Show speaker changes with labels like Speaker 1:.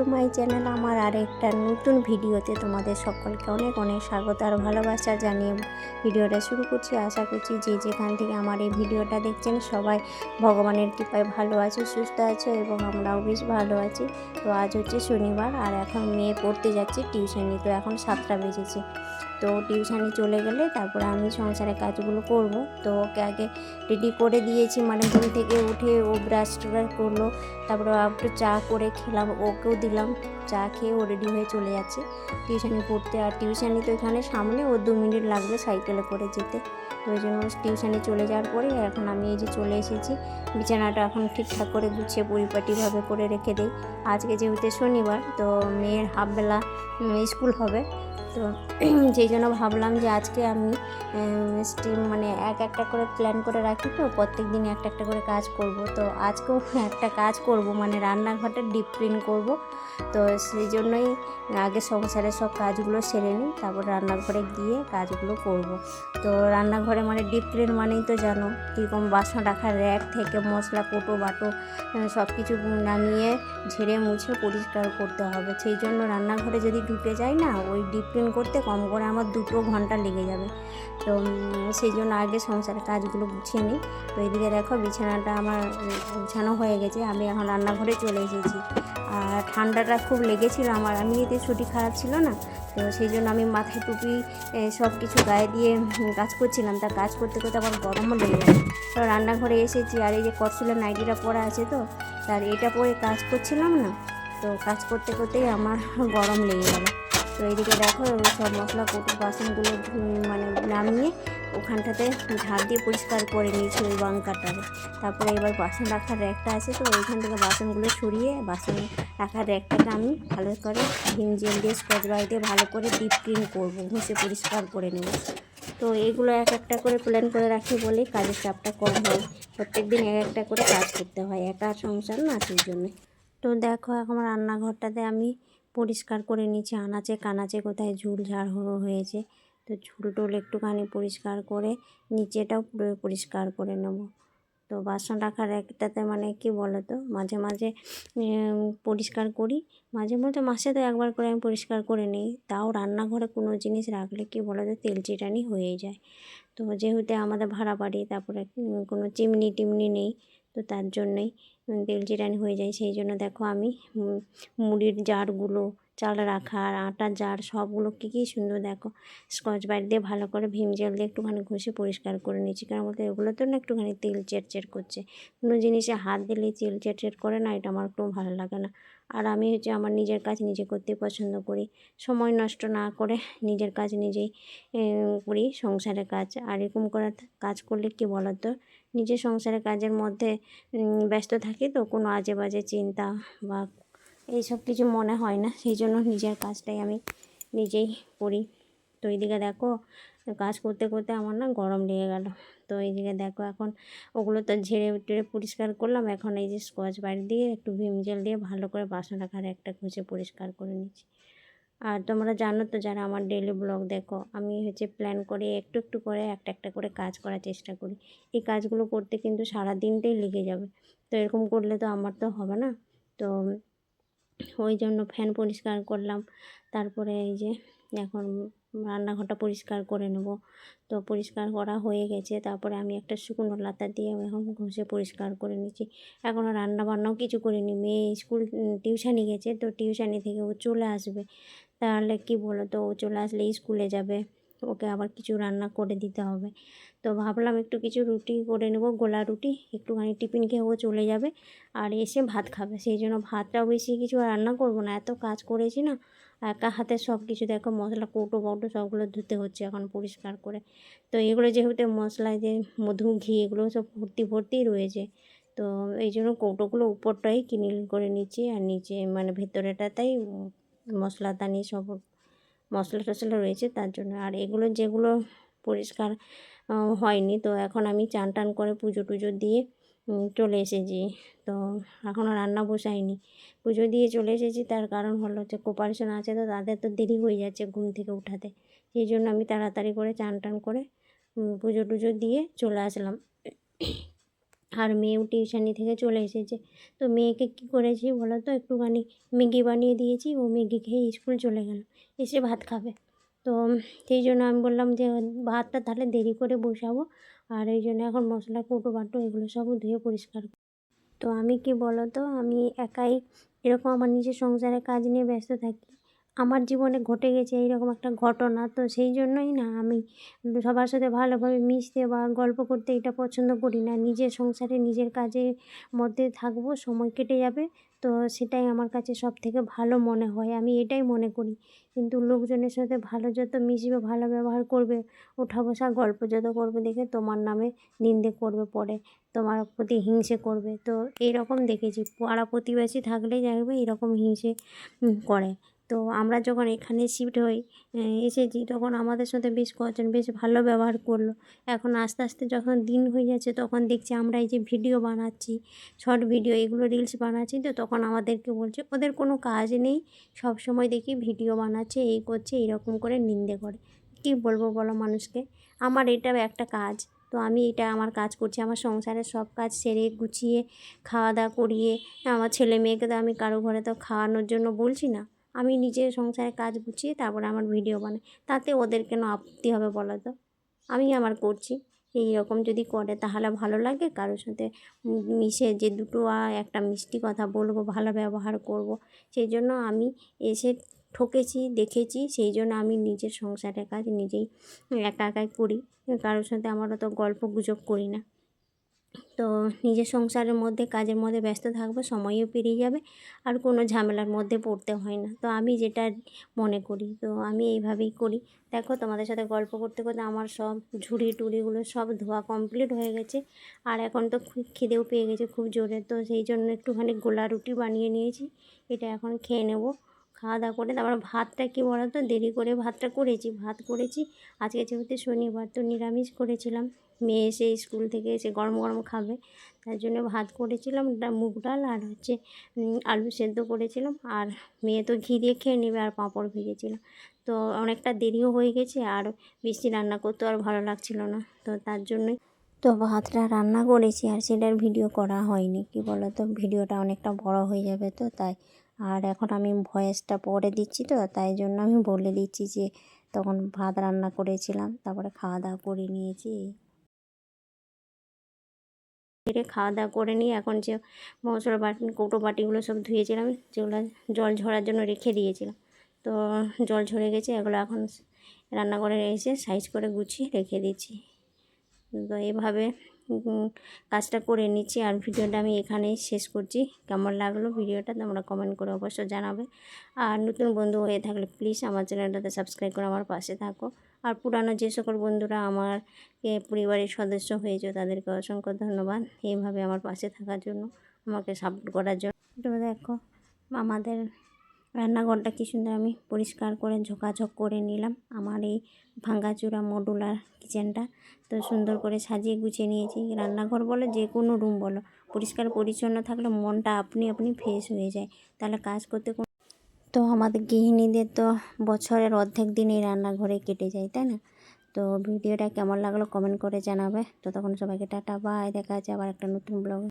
Speaker 1: To my channel আমার আর একটা নতুন ভিডিওতে তোমাদের সকলকে অনেক অনেক স্বাগত আর ভালোবাসা জানিয়ে ভিডিওটা শুরু করছি। আশা করছি যে যেখান থেকে আমার এই ভিডিওটা দেখছেন সবাই ভগবানের কৃপায় ভালো আছে, সুস্থ আছে এবং আমরাও বেশ ভালো আছি। তো আজ হচ্ছে শনিবার আর এখন মেয়ে পড়তে যাচ্ছে টিউশনি, তো এখন সাতটা বেজেছে। তো টিউশনি চলে গেলে তারপরে আমি সংসারের কাজগুলো করব। তো ওকে আগে রেডি করে দিয়েছি মানে ঘুম থেকে উঠে ও ব্রাশ ট্রাশ করল, তারপরে একটু চা করে খেলাম, ওকেও দিলাম, চা খেয়ে ও রেডি হয়ে চলে যাচ্ছে। টিউশনি পড়তে, আর টিউশনি তো এখানে সামনে ও দু মিনিট লাগবে সাইকেলে করে যেতে। তো ওই জন্য টিউশানে চলে যাওয়ার পরে এখন আমি এই যে চলে এসেছি, বিছানাটা এখন ঠিকঠাক করে গুছিয়ে পরিপাটিভাবে করে রেখে দিই। আজকে যেহেতু শনিবার, তো মেয়ের হাফবেলা স্কুল হবে তো সেই জন্য ভাবলাম যে আজকে আমি স্টিম মানে এক একটা করে প্ল্যান করে রাখি তো, প্রত্যেক দিন একটা একটা করে কাজ করব। তো আজকেও একটা কাজ করব মানে রান্নাঘরটা ডিপ ক্লিন করব। তো সেই জন্যই আগে সংসারের সব কাজগুলো সেরে নিই, তারপর রান্নাঘরে গিয়ে কাজগুলো করব। তো রান্নাঘরে মানে ডিপ ক্লিন মানেই তো জানো, কীরকম বাসন রাখার র্যাক থেকে মশলা কোটো বাটো সব কিছু নামিয়ে ঝেড়ে মুছে পরিষ্কার করতে হবে। সেই জন্য রান্নাঘরে যদি ঢুকে যায় না, ওই ডিপ ক্লিন করতে কম করে আমার দুটো ঘণ্টা লেগে যাবে। তো সেই জন্য আগে সংসারের কাজগুলো গুছিয়ে নিই। তো এদিকে দেখো বিছানাটা আমার গুছানো হয়ে গেছে, আমি এখন রান্নাঘরে চলে এসেছি। আর ঠান্ডাটা খুব লেগেছিল আমার, আমি এতে ছুটি খারাপ ছিল না, তো সেই জন্য আমি মাথায় টুপি সব কিছু গায়ে দিয়ে কাজ করছিলাম। তা কাজ করতে করতে আবার গরমও লেগে গেল তো রান্নাঘরে এসেছি, আর এই যে করসুলের নাইটিটা পরা আছে তো, তার এটা পরে কাজ করছিলাম না, তো কাজ করতে করতেই আমার গরম লেগে গেল। তো এইদিকে দেখো সব মশলা কটু বাসনগুলো মানে নামিয়ে ওখানটাতে ঝাড় দিয়ে পরিষ্কার করে নিয়েছি ওই বাঙ্কাটারে তারপরে এবার বাসন রাখার র্যাকটা আছে, তো ওইখান থেকে বাসনগুলো সরিয়ে বাসন রাখার র্যাকটাকে আমি ভালো করে ভিম জেল দিয়ে, স্কচ দিয়ে ভালো করে ডিপ ক্লিন করব, ঘষে পরিষ্কার করে নেব। তো এগুলো এক একটা করে প্ল্যান করে রাখি বলেই কাজের চাপটা কম হয়। প্রত্যেক দিন এক একটা করে কাজ করতে হয়, একা সংসার না সেই জন্যে। তো দেখো, এখন রান্নাঘরটাতে আমি পরিষ্কার করে নিচ্ছি আনাচে কানাচে কোথায় ঝুল ঝাড় হো- হয়েছে, তো ঝুল টুল একটুখানি পরিষ্কার করে নিচেটাও পুরো পরিষ্কার করে নেব। তো বাসন রাখার একটাতে মানে কি বলো তো মাঝে মাঝে পরিষ্কার করি, মাঝে মধ্যে মাসে তো একবার করে আমি পরিষ্কার করে নিই, তাও রান্নাঘরে কোনো জিনিস রাখলে কি বলো তো তেল চিটানি হয়ে যায়। তো যেহেতু আমাদের ভাড়া বাড়ি, তারপরে কোনো চিমনি টিমনি নেই, তো তার জন্যই উম, তেল চিটানি হয়ে যায় সেই জন্য দেখো আমি মুড়ির জারগুলো চাল রাখা আর আটার জার সবগুলো কী কী সুন্দর দেখো। স্কচ বাইট দিয়ে ভালো করে ভীম জল দিয়ে একটুখানি ঘষে পরিষ্কার করে নিয়েছি কারণ বলতে এগুলো তো না একটুখানি তেল চেটচেট করছে। কোনো জিনিসে হাত দিলে তেল চেটচেট করে না এটা আমার একটু ভালো লাগে না। আর আমি হচ্ছে আমার নিজের কাজ নিজে করতে পছন্দ করি। সময় নষ্ট না করে নিজের কাজ নিজেই করি সংসারের কাজ। আর এরকম করে কাজ করলে কি বলো তো নিজের সংসারের কাজের মধ্যে ব্যস্ত থাকি তো কোনো আজে বাজে চিন্তা বা এইসব কিছু মনে হয় না। সেই জন্য নিজের কাজটাই আমি নিজেই করি। তো এইদিকে দেখো, কাজ করতে করতে আমার না গরম লেগে গেল। তো এইদিকে দেখো এখন ওগুলো তো ঝেড়ে টেড়ে পরিষ্কার করলাম। এখন এই যে স্কচ ব্রাইট দিয়ে একটু ভিম জেল দিয়ে ভালো করে বাসন রাখার একটা ঘষে পরিষ্কার করে নিচ্ছি। আর তোমরা জানো তো যারা আমার ডেলি ব্লগ দেখো, আমি হচ্ছে প্ল্যান করে একটু একটু করে একটা একটা করে কাজ করার চেষ্টা করি। এই কাজগুলো করতে কিন্তু সারা দিনটাই লেগে যাবে। তো এরকম করলে তো আমার তো হবে না। তো ওই জন্য ফ্যান পরিষ্কার করলাম। তারপরে এই যে এখন রান্নাঘরটা পরিষ্কার করে নেব। তো পরিষ্কার করা হয়ে গেছে। তারপরে আমি একটা শুকনো লাতা দিয়ে এখন ঘষে পরিষ্কার করে নিচ্ছি। এখনও রান্না বান্নাও কিছু করিনি। মেয়ে স্কুল টিউশানি গেছে। তো টিউশানি থেকে ও চলে আসবে। তাহলে কি বলো তো ও চলে আসলে স্কুলে যাবে। ওকে আবার কিছু রান্না করে দিতে হবে। তো ভাবলাম একটু কিছু রুটি করে নেব, গোলা রুটি, একটুখানি টিফিন খেয়ে ও চলে যাবে আর এসে ভাত খাবে। সেই জন্য ভাতটাও বেশি কিছু রান্না করব না, এত কাজ করেছি না। একা হাতে সব কিছু দেখো, মশলা, কৌটো কৌটো সবগুলো ধুতে হচ্ছে এখন পরিষ্কার করে। তো এগুলো যেহেতু মশলায় যে মধু, ঘি, এগুলো সব ভর্তি ভর্তি রয়েছে। তো এই জন্য কৌটোগুলো উপরটাই ক্লিন করে নিচ্ছি আর নিচে মানে ভেতরেটাতেই মশলাদানি সব মশলা টশলা রয়েছে তার জন্য। আর এগুলো যেগুলো পরিষ্কার হয়নি, তো এখন আমি চান টান করে পুজো টুজো দিয়ে চলে এসেছি। তো এখনও রান্না বসাইনি। পুজো দিয়ে চলে এসেছি, তার কারণ হলো যে কোপারেশন আছে তো তাদের তো দেরি হয়ে যাচ্ছে ঘুম থেকে উঠাতে। সেই জন্য আমি তাড়াতাড়ি করে চান টান করে পুজো টুজো দিয়ে চলে আসলাম। আর মেয়েও টিউশনি থেকে চলে এসেছে। তো মেয়েকে কী করেছি বলো তো? একটুখানি ম্যাগি বানিয়ে দিয়েছি, ও ম্যাগি খেয়ে স্কুল চলে গেল, এসে ভাত খাবে। তো সেই জন্য আমি বললাম যে, ভাতটা তাহলে দেরি করে বসাবো, আর এই জন্য এখন মশলা, কুটো, বাটো এগুলো সব ধুয়ে পরিষ্কার তো আমি কি বলো তো? আমি একাই, এরকম আমার নিজের সংসারের কাজ নিয়ে ব্যস্ত থাকি। আমার জীবনে ঘটে গেছে এইরকম একটা ঘটনা। তো সেই জন্যই না আমি সবার সাথে ভালোভাবে মিশতে বা গল্প করতে এটা পছন্দ করি না। নিজের সংসারে নিজের কাজের মধ্যে থাকব, সময় কেটে যাবে। তো সেটাই আমার কাছে সব থেকে ভালো মনে হয়। আমি এটাই মনে করি। কিন্তু লোকজনের সাথে ভালো যত মিশবে, ভালো ব্যবহার করবে, ওঠা বসা, গল্প যত করবে দেখে তোমার নামে নিন্দে করবে, পরে তোমার প্রতি হিংসে করবে। তো এইরকম দেখেছি। পাড়া প্রতিবেশী থাকলেই দেখবে এরকম হিংসে করে। তো আমরা যখন এখানে শিফট হই এসেছি, তখন আমাদের সাথে বেশ কজন বেশ ভালো ব্যবহার করল। এখন আস্তে আস্তে যখন দিন হয়ে যাচ্ছে, তখন দেখছি আমরা এই যে ভিডিও বানাচ্ছি শর্ট ভিডিও এগুলো রিলস বানাচ্ছি, তো তখন আমাদেরকে বলছে, ওদের কোনো কাজ নেই, সব সময় দেখি ভিডিও বানাচ্ছে, এই করছে, এরকম করে নিন্দে করে। কী বলব বলো মানুষকে? আমার এটাও একটা কাজ, তো আমি এটা আমার কাজ করছি, আমার সংসারের সব কাজ সেরে গুছিয়ে খাওয়া দাওয়া করিয়ে, আমার ছেলে মেয়েকে তো আমি কারও ঘরে তো খাওয়ানোর জন্য বলছি না। আমি নিজে সংসারের কাজ গুছিয়ে তারপরে আমার ভিডিও বানাই। তাতে ওদের কেন আপত্তি হবে বলো তো? আমি আমার করছি। এই রকম যদি করে তাহলে ভালো লাগে। কারোর সাথে মিশে যে দুটো একটা মিষ্টি কথা বলব, ভালো ব্যবহার করব, সেই জন্য আমি এসে ঠকেছি, দেখেছি। সেই জন্য আমি নিজের সংসারের কাজ নিজেই একা একাই করি। কারোর সাথে আমার অত গল্প গুজব করি না। তো নিজের সংসারের মধ্যে, কাজের মধ্যে ব্যস্ত থাকব, সময়ও পেরিয়ে যাবে, আর কোনো ঝামেলার মধ্যে পড়তে হয় না। তো আমি যেটা মনে করি, তো আমি এইভাবেই করি। দেখো, তোমাদের সাথে গল্প করতে করতে আমার সব ঝুড়ি টুড়িগুলো সব ধোয়া কমপ্লিট হয়ে গেছে, আর এখন তো খিদেও পেয়ে গেছে খুব জোরে। তো সেই জন্য একটুখানি গোলা রুটি বানিয়ে নিয়েছি, এটা এখন খেয়ে নেব। খাওয়া দাওয়া করে তারপর ভাতটা কী বলো তো দেরি করে ভাতটা করেছি, ভাত করেছি। আজকে যেহেতু শনিবার তো নিরামিষ করেছিলাম। মেয়ে এসে স্কুল থেকে এসে গরম গরম খাবে। তার জন্য ভাত করেছিলাম মুগ ডাল আর হচ্ছে আলু সেদ্ধ করেছিলাম। আর মেয়ে তো ঘি দিয়ে খেয়ে নেবে আর পাঁপড় ভেজেছিলাম। তো অনেকটা দেরিও হয়ে গেছে আর বেশি রান্না করতে আর ভালো লাগছিল না। তো তার জন্যই তো ভাতটা রান্না করেছি আর সেটার ভিডিও করা হয়নি। কি বলো তো ভিডিওটা অনেকটা বড় হয়ে যাবে তো তাই আর এখন আমি ভয়েসটা পরে দিচ্ছি তো তাই জন্য আমি বলে দিচ্ছি যে তখন ভাত রান্না করেছিলাম তারপরে খাওয়া দাওয়া করে নিয়েছি। সেরে খাওয়া দাওয়া করে নিয়ে এখন যে মশলা বাটি কৌটো বাটিগুলো সব ধুয়েছিলাম যেগুলো জল ঝরার জন্য রেখে দিয়েছিলাম। তো জল ঝরে গেছে এগুলো এখন রান্নাঘরে এসে সাইজ করে গুছিয়ে রেখে দিচ্ছি। তো এইভাবে উম, কাজটা করে নিচ্ছি আর ভিডিওটা আমি এখানেই শেষ করছি। কেমন লাগল ভিডিওটা তোমরা কমেন্ট করে অবশ্যই জানাবে। আর নতুন বন্ধু হয়ে থাকলে প্লিজ আমার চ্যানেলটাতে সাবস্ক্রাইব করে আমার পাশে থাকো। আর পুরানো যে সকল বন্ধুরা আমার পরিবারের সদস্য হয়েছে, তাদেরকে অসংখ্য ধন্যবাদ এইভাবে আমার পাশে থাকার জন্য, আমাকে সাপোর্ট করার জন্য। দেখো, আমাদের রান্নাঘরটা কি সুন্দর আমি পরিষ্কার করে ঝোঁকাঝোঁক করে নিলাম। আমার এই ভাঙ্গাচুরা মডুলার কিচেনটা তো সুন্দর করে সাজিয়ে গুছিয়ে নিয়েছি। রান্নাঘর বলো, যে কোনো রুম বলো, পরিষ্কার পরিচ্ছন্ন থাকলে মনটা আপনি আপনি ফ্রেশ হয়ে যায়। তাহলে কাজ করতে কোনো তো আমাদের গৃহিণীদের তো বছরের অর্ধেক দিন এই রান্নাঘরে কেটে যায়, তাই না? তো ভিডিওটা কেমন লাগল কমেন্ট করে জানাবে। তো তখন সবাইকে টাটা বাই দেখা যাচ্ছে আবার একটা নতুন ব্লগ